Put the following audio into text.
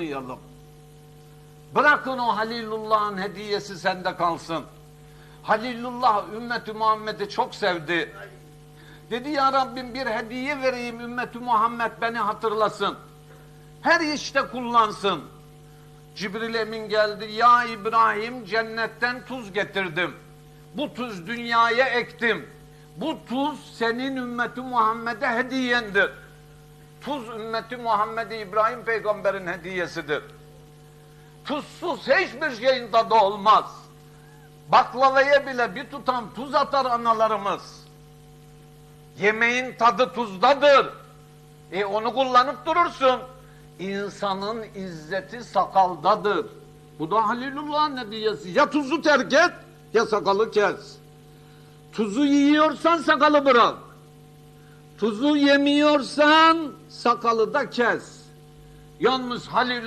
Duyalım. Bırakın o Halilullah'ın hediyesi sende kalsın. Halilullah ümmeti Muhammed'i çok sevdi. Dedi ya Rabbim bir hediye vereyim ümmeti Muhammed beni hatırlasın. Her işte kullansın. Cibril Emin geldi. Ya İbrahim cennetten tuz getirdim. Bu tuz dünyaya ektim. Bu tuz senin ümmeti Muhammed'e hediyendir. Tuz ümmeti Muhammed İbrahim peygamberin hediyesidir. Tuzsuz hiçbir şeyin tadı olmaz. Baklavaya bile bir tutam tuz atar analarımız. Yemeğin tadı tuzdadır. E onu kullanıp durursun. İnsanın izzeti sakaldadır. Bu da Halilullah'ın hediyesi. Ya tuzu terk et ya sakalı kes. Tuzu yiyorsan sakalı bırak. Tuzu yemiyorsan sakalı da kes. Yalnız Halil